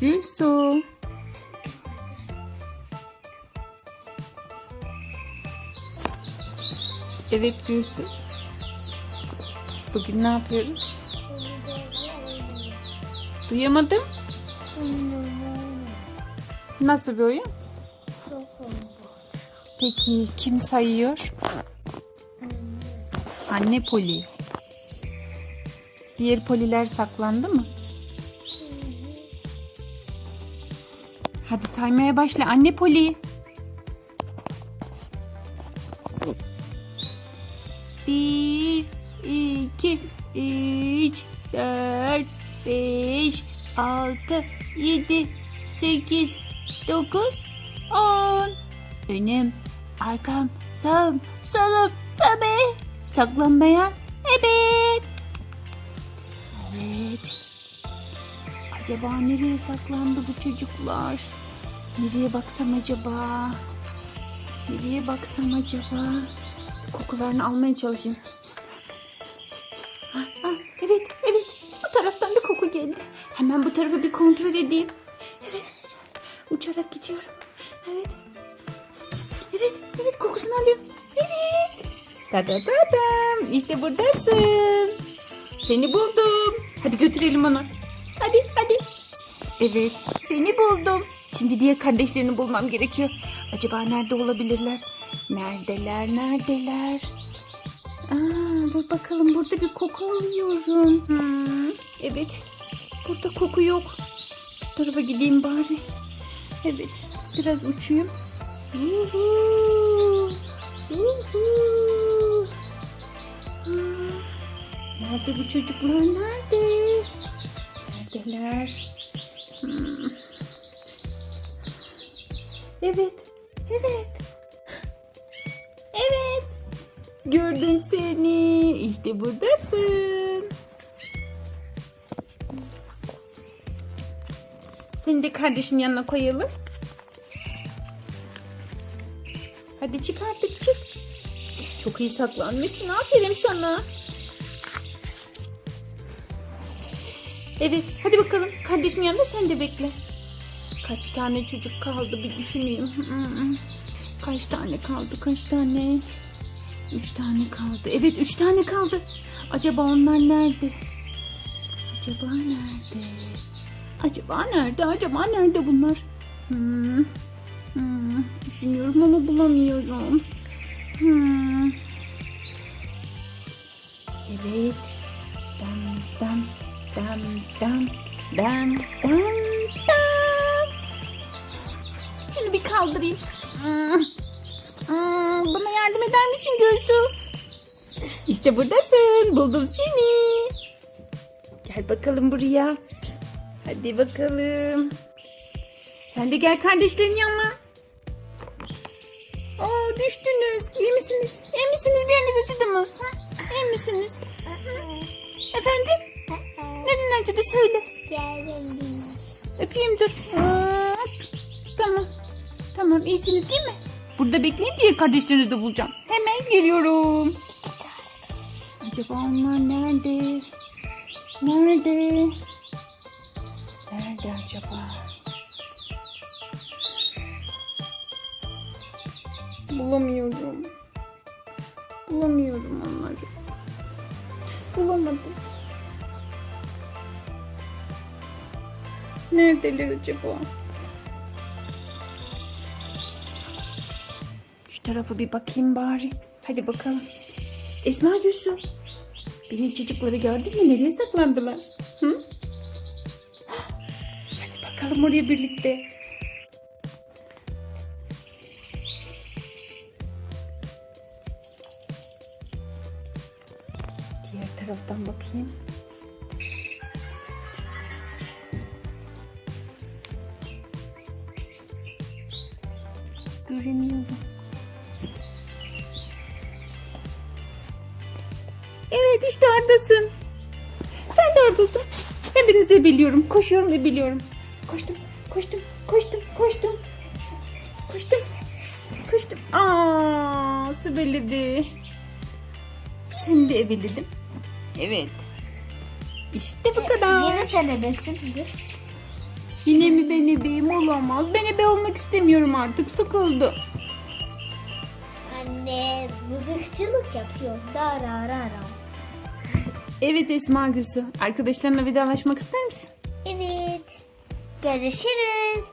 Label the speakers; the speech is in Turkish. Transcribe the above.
Speaker 1: Gülsu. Evet Gülsü. Bugün ne yapıyoruz? Duyamadım. Nasıl bir oyun? Peki kim sayıyor? Anne Poli. Diğer poliler saklandı mı? Hadi saymaya başla anne Poli. Bir, iki, üç, dört, beş, altı, yedi, sekiz, dokuz, on. Önüm, arkam, sağım, solum, sabe. Saklanmayan evet. Acaba nereye saklandı bu çocuklar? Nereye baksam acaba? Nereye baksam acaba? Kokularını almaya çalışayım. Ha, ha, evet, evet. Bu taraftan bir koku geldi. Hemen bu tarafı bir kontrol edeyim. Evet. Uçarak gidiyorum. Evet. Evet, evet kokusunu alıyorum. Evet. Ta da da dam. İşte buradasın. Seni buldum. Hadi götürelim onu. Hadi, hadi. Evet, seni buldum. Şimdi diğer kardeşlerini bulmam gerekiyor. Acaba nerede olabilirler? Neredeler, neredeler? Aa, dur bakalım burada bir koku alıyorum. Hmm, evet, burada koku yok. Şu tarafa gideyim bari. Evet, biraz uçayım. Uhu, uhu. Nerede bu çocuklar? Nerede? Neredeler? Hmm. Evet. Evet. Evet. Gördüm seni. İşte buradasın. Seni de kardeşin yanına koyalım. Hadi çık artık çık. Çok iyi saklanmışsın. Aferin sana. Evet hadi bakalım. Kardeşin yanında sen de bekle. Kaç tane çocuk kaldı bir düşüneyim. Kaç tane kaldı kaç tane? Üç tane kaldı. Evet üç tane kaldı. Acaba onlar nerede? Acaba nerede? Acaba nerede? Acaba nerede bunlar? Hmm. Hmm. Düşünüyorum ama bulamıyorum. Hmm. Dam dam dam dam. Şunu bir kaldırayım. Hmm. Hmm, Bana yardım eder misin Gülsü? İşte buradasın. Buldum seni. Gel bakalım buraya. Hadi bakalım. Sen de gel kardeşlerin yanına. Aa düştünüz. İyi misiniz? İyi misiniz? Bir yeriniz acıdı mı? İyi misiniz? Efendim? Neden acıdı söyle. Öpeyim dur. Hop. Tamam. Tamam iyisiniz değil mi? Burada bekleyin diğer kardeşlerinizi de bulacağım. Hemen geliyorum. Acaba onlar nerede? Nerede? Nerede acaba? Bulamıyorum. Bulamıyorum onları. Bulamadım. Neredeler acaba? Şu tarafa bir bakayım bari. Hadi bakalım. Esma Gülsü. Benim çocukları gördün mü? Nereye saklandılar? Hı? Hadi bakalım oraya birlikte. Diğer taraftan bakayım. Göremiyorum. Evet işte oradasın. Sen de oradasın. Hepinizi biliyorum. Koşuyorum ve biliyorum. Koştum, koştum, koştum, koştum. Koştum, koştum. Aa, su belirdi. Seni de ebeledim. Evet. İşte bu kadar.
Speaker 2: Yine sen ebesin kız.
Speaker 1: Yine mi ben ebeyim olamaz. Ben ebe olmak istemiyorum artık sıkıldım.
Speaker 2: Anne mızıkçılık yapıyor. Darararam.
Speaker 1: Evet Esma Gülsü. Arkadaşlarına vedalaşmak ister misin?
Speaker 2: Evet. Görüşürüz.